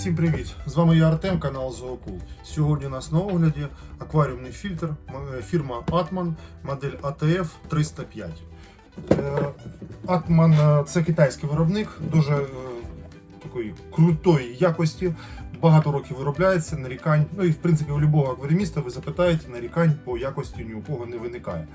Всім привіт! З вами я Артем, канал Зоокул. Сьогодні у нас на огляді акваріумний фільтр фірма Atman, модель ATF 305. Е, Atman е, це китайський виробник, дуже е, такої крутої якості. Багато років виробляється, нарікань. Ну і в принципі у будь-якого акваріуміста ви запитаєте, нарікань по якості ні у кого не виникає.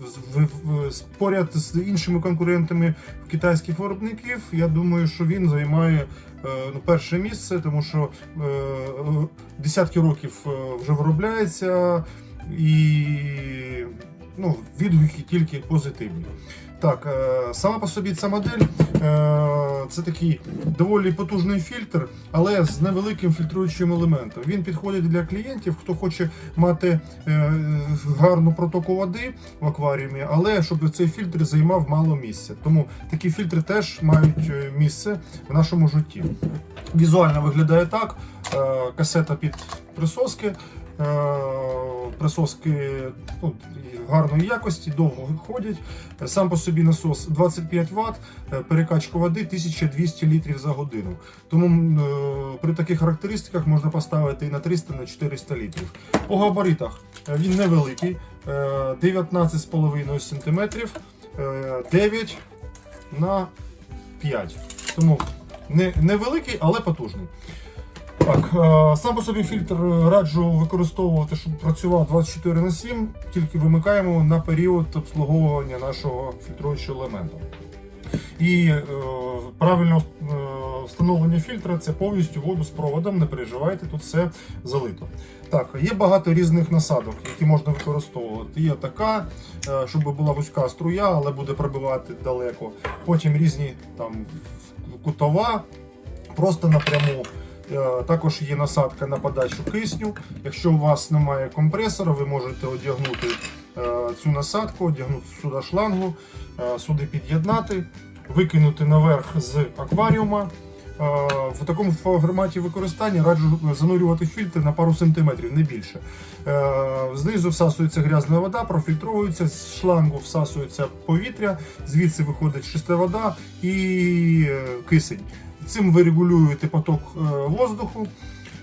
В- Поряд з іншими конкурентами китайських виробників, я думаю, що він займає е, ну, перше місце, тому що е, десятки років е, вже виробляється і ну, відгуки тільки позитивні. Так, сама по собі ця модель це такий доволі потужний фільтр, але з невеликим фільтруючим елементом. Він підходить для клієнтів, хто хоче мати е, гарну протоку води в акваріумі, але щоб цей фільтр займав мало місця. Тому такі фільтри теж мають е, місце в нашому житті. Візуально виглядає так: е, касета під присоски. Е, Присоски ну, гарної якості, довго ходять. Сам по собі насос 25 Вт, е, перекачка води 1200 літрів за годину. Тому е, при таких характеристиках можна поставити і на 300 на 400 літрів. По габаритах він невеликий, е, 19,5 см, е, 9 на 5. Тому невеликий, але потужний. Так, е, сам по собі фільтр раджу використовувати, щоб працював 24 на 7, тільки вимикаємо на період обслуговування нашого фільтруючого елементу. І е, правильне е, встановлення фільтра це повністю воду з проводом, не переживайте, тут все залито. Так, є багато різних насадок, які можна використовувати. Є така, е, щоб була вузька струя, але буде пробивати далеко. Потім різні там кутова, просто напряму. Е, Також є насадка на подачу кисню. Якщо у вас немає компресора, ви можете одягнути е, цю насадку, одягнути сюди шлангу, е, сюди під'єднати, викинути наверх з акваріума. В такому форматі використання раджу занурювати фільтр на пару сантиметрів, не більше. Знизу всасується грязна вода, профільтровується, з шлангу всасується повітря, звідси виходить чиста вода і кисень. Цим ви регулюєте поток е, воздуху.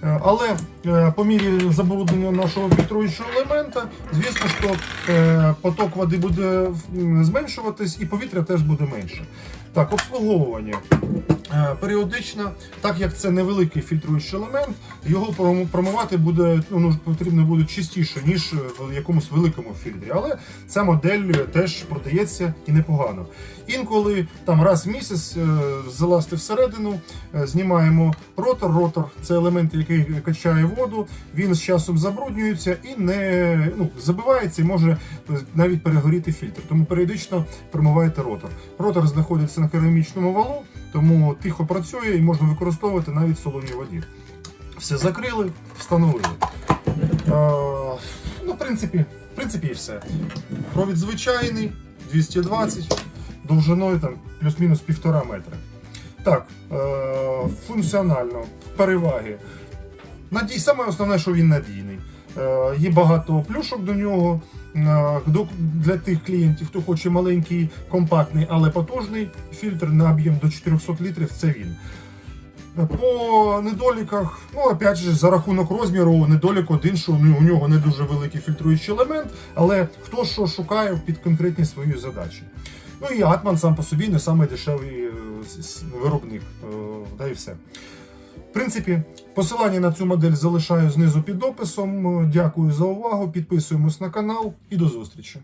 Е, Але е, по мірі забруднення нашого фільтруючого елемента, звісно, що поток води буде зменшуватись і повітря теж буде менше. Так, обслуговування. Е, Періодично, так як це невеликий фільтруючий елемент, його промивати буде ну, потрібно буде частіше, ніж в якомусь великому фільтрі. Але ця модель теж продається і непогано. Інколи там раз в місяць е, залазити всередину, е, знімаємо ротор. Ротор це елемент, який качає воду. Він з часом забруднюється і не ну, забивається і може навіть перегоріти фільтр. Тому періодично промивайте ротор. Ротор знаходиться на керамічному валу, тому тихо працює і можна використовувати навіть в солоній воді. Все закрили, встановили. Ну, в принципі, в принципі, і все. Провід звичайний, 220, довжиною там плюс-мінус півтора метра. Так, е, функціонально, переваги. Надій, саме основне, що він надійний. Е, є багато плюшок до нього. Е, для тих клієнтів, хто хоче маленький, компактний, але потужний фільтр на об'єм до 400 літрів, це він. Е, По недоліках, ну опять же, за рахунок розміру, недолік один, що ну, у нього не дуже великий фільтруючий елемент, але хто що шукає під конкретні свої задачі. Ну і Атман сам по собі не с- виробник. Да і все. В принципі, посилання на цю модель залишаю знизу під описом. Дякую за увагу. Підписуємось на канал і до зустрічі.